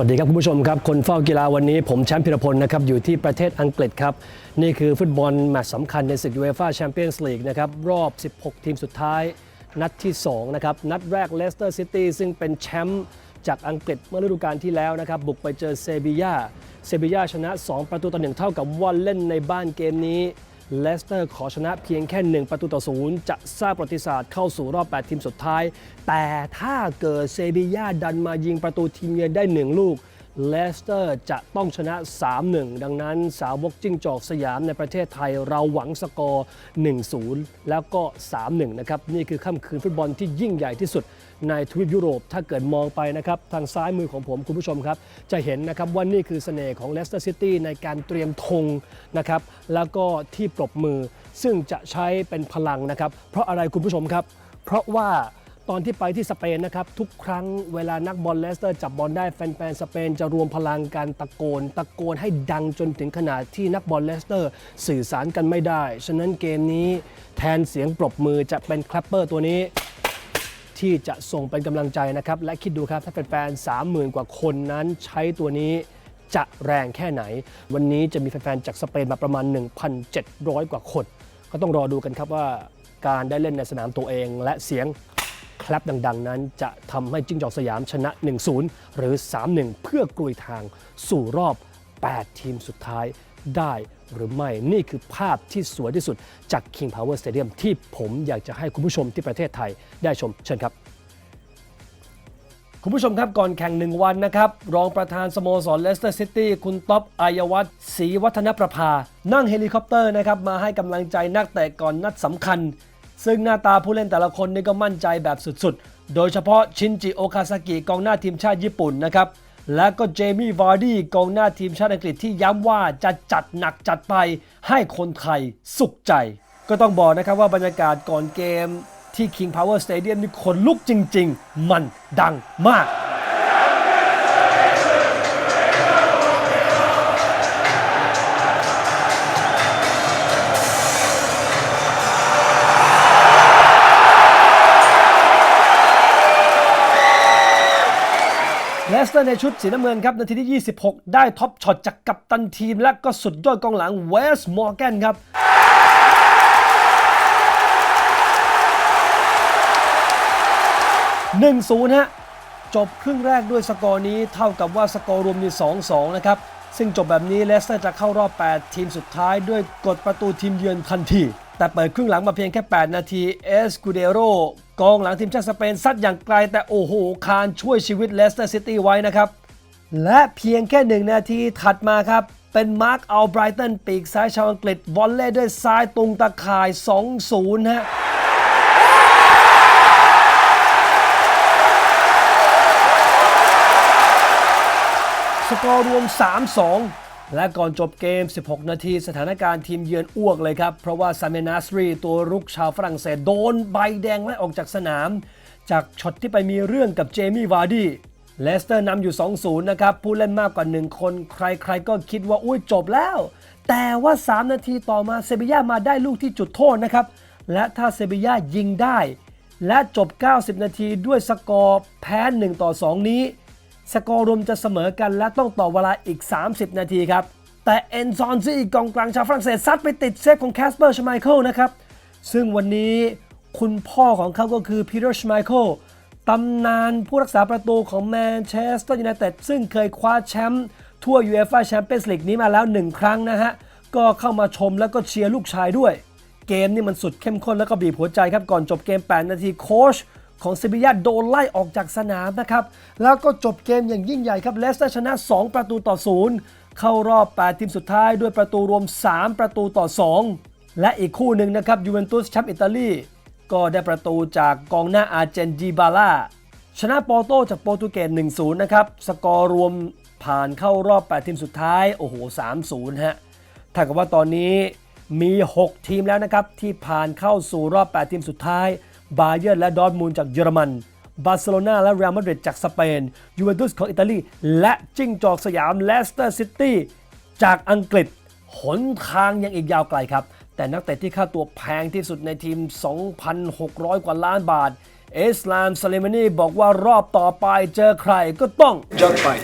วัสดีครับคุณผู้ชมครับ คนเฝ้ากีฬาวันนี้ผมแชมป์พิรพลนะครับอยู่ที่ประเทศอังกฤษครับ นี่คือฟุตบอลแมตช์สำคัญในศึกยูเอฟ่าแชมเปี้ยนส์ลีกนะครับ รอบ 16 ทีมสุดท้าย นัดที่ 2 นะครับ นัดแรกเลสเตอร์ซิตี้ซึ่งเป็นแชมป์จากอังกฤษเมื่อฤดูกาลที่แล้วนะครับ บุกไปเจอเซบียาเซบียาชนะ 2 ประตูต่อหนึ่งเท่ากับว่าเล่นในบ้านเกมนี้ เลสเตอร์ขอชนะเพียงแค่ 1 ประตูต่อศูนย์จะสร้างประวัติศาสตร์เข้าสู่รอบ 8 ทีมสุดท้าย แต่ถ้าเกิดเซบีย่าดันมายิงประตูทีมเยือนได้ 1 ลูก เลสเตอร์จะต้องชนะ 3-1 ดังนั้นสาวกจิ้งจอกสยามในประเทศไทยเราหวังสกอร์ 1-0 แล้วก็ 3-1 นะครับ นี่คือค่ำคืนฟุตบอลที่ยิ่งใหญ่ที่สุดในทวีปยุโรป ถ้าเกิดมองไปนะครับ ทางซ้ายมือของผมคุณผู้ชมครับ จะเห็นนะครับว่านี่คือเสน่ห์ของเลสเตอร์ซิตี้ในการเตรียมธงนะครับ แล้วก็ที่ปรบมือซึ่งจะใช้เป็นพลังนะครับ เพราะอะไรคุณผู้ชมครับ เพราะว่า ตอนที่ไปที่สเปนนะครับ ทุกครั้งเวลานักบอลเลสเตอร์จับบอลได้แฟนๆสเปนจะรวมพลังการตะโกน ตะโกนให้ดังจนถึงขนาดที่นักบอลเลสเตอร์สื่อสารกันไม่ได้ ฉะนั้นเกมนี้แทนเสียงปรบมือจะเป็นแคลปเปอร์ตัวนี้ ที่จะส่งเป็นกำลังใจนะครับ และคิดดูครับ ถ้าแฟนๆ30,000 กว่าคนนั้นใช้ตัวนี้จะแรงแค่ไหน วันนี้จะมีแฟนๆจากสเปนมาประมาณ 1,700 กว่าคน ก็ต้องรอดูกันครับว่าการได้เล่นในสนามตัวเองและเสียง คลปดัง ๆ นั้น จะทำให้จิ้งจอกสยามชนะ 1-0 หรือ 3-1 เพื่อกลุยทางสู่รอบ 8 ทีมสุดท้ายได้หรือไม่นี่คือภาพที่สวยที่สุดจาก King Power Stadium ที่ผมอยากจะให้คุณผู้ชมที่ประเทศไทยได้ชมเชิญครับ คุณผู้ชมครับก่อนแข่งหนึ่งวันนะครับ รองประธานสโมสรเลสเตอร์ซิตี้คุณท็อปอายวัฒน์ศรีวัฒนประภา นั่งเฮลิคอปเตอร์นะครับมาให้กำลังใจนักเตะก่อนนัดสำคัญ ซึ่งหน้าตาผู้เล่นแต่ละคนนี่ก็มั่นใจแบบสุดๆ โดยเฉพาะชินจิโอคาซากิกองหน้าทีมชาติญี่ปุ่นนะครับและก็เจมี่วาร์ดี้กองหน้าทีมชาติอังกฤษที่ย้ำว่าจะจัดหนักจัดไปให้คนไทยสุขใจ ก็ต้องบอกนะครับว่าบรรยากาศก่อนเกมที่ King Power Stadium นี่ขนลุกจริง ๆ มันดังมาก เลสเตอร์ในชุดสีน้ำเงินครับ นาทีที่ 26 ได้ท็อปช็อตจากกัปตันทีม และก็สุดยอดกองหลังเวสมอร์แกนครับ1-0ฮะ จบครึ่งแรกด้วยสกอร์นี้เท่ากับว่าสกอร์รวมมี2-2 นะครับ ซึ่งจบแบบนี้เลสเตอร์จะเข้ารอบ 8 ทีมสุดท้ายด้วยกดประตูทีมเยือนทันที แต่เปิดครึ่งหลังมาเพียงแค่ 8 นาทีเอสกูเดโร กองหลังทีมชาติสเปนซัดอย่างไกลแต่โอ้โห คานช่วยชีวิตเลสเตอร์ซิตี้ไว้นะครับ และเพียงแค่หนึ่งนาทีถัดมาครับ เป็นมาร์คอัลไบรตันปีกซ้ายชาวอังกฤษวอลเล่ด้วยซ้ายตุงตะข่าย 2-0 ฮะสกอร์รวม 3-2 และก่อนจบเกม 16 นาทีสถานการณ์ทีมเยือนอ้วกเลยครับ เพราะว่าซาเมนาสรีตัวรุกชาวฝรั่งเศสโดนใบแดงไล่ออกจากสนาม จากช็อตที่ไปมีเรื่องกับเจมี่วาร์ดี้เลสเตอร์นำอยู่ 2-0 นะครับ ผู้เล่นมากกว่า 1 คน ใครๆก็คิดว่า อุ้ยจบแล้ว แต่ว่า 3 นาทีต่อมาเซบีย่ามาได้ลูกที่จุดโทษนะครับ และถ้าเซบีย่ายิงได้ และจบ 90 นาทีด้วยสกอร์แพ้1ต่อ 2 นี้ สกอร์รวมจะเสมอกันและต้องต่อเวลาอีก 30 นาทีครับ แต่เอนซอนซี่กองกลางชาวฝรั่งเศสซัดไปติดเซฟของแคสเปอร์ชไมเคิลนะครับ ซึ่งวันนี้คุณพ่อของเขาก็คือพีเตอร์ชไมเคิลตำนานผู้รักษาประตูของแมนเชสเตอร์ยูไนเต็ดซึ่งเคยคว้าแชมป์ทั่วยูเอฟ่าแชมเปี้ยนส์ลีกนี้มาแล้ว 1 ครั้งนะฮะ ก็เข้ามาชมแล้วก็เชียร์ลูกชายด้วย เกมนี่มันสุดเข้มข้นแล้วก็บีบหัวใจครับ ก่อนจบเกม 8 นาทีโค้ช ของเซบียาโดนไล่ออกจากสนามนะครับ แล้วก็จบเกมอย่างยิ่งใหญ่ครับเลสเตอร์ชนะ 2 ประตูต่อ 0 เข้ารอบ 8 ทีมสุดท้ายด้วยประตูรวม 3 ประตูต่อ 2 และอีกคู่หนึ่งนะครับยูเวนตุสแชมป์อิตาลีก็ได้ประตูจากกองหน้าอาร์เจนจีบาล่าชนะโปโตจากโปรตุเกส 1-0 นะครับ สกอร์รวมผ่านเข้ารอบ 8 ทีมสุดท้าย โอ้โห 3-0 ฮะถ้ากับว่าตอนนี้มี 6 ทีมแล้วนะครับ ที่ผ่านเข้าสู่รอบ 8 ทีมสุดท้าย บาเยิร์และดอร์มูลจากเยอรมันบาร์เซโลนาและเรอัลมาดริดจากสเปนยูเวนตุสของอิตาลี และจิ้งจอกสยามเลสเตอร์ซิตี้จากอังกฤษหนทางยังอีกยาวไกลครับ แต่นักเตะที่ค่าตัวแพงที่สุดในทีม 2,600 กว่าล้านบาท เอสลามซาเลมานีบอกว่ารอบต่อไปเจอใครก็ต้อง Jump by.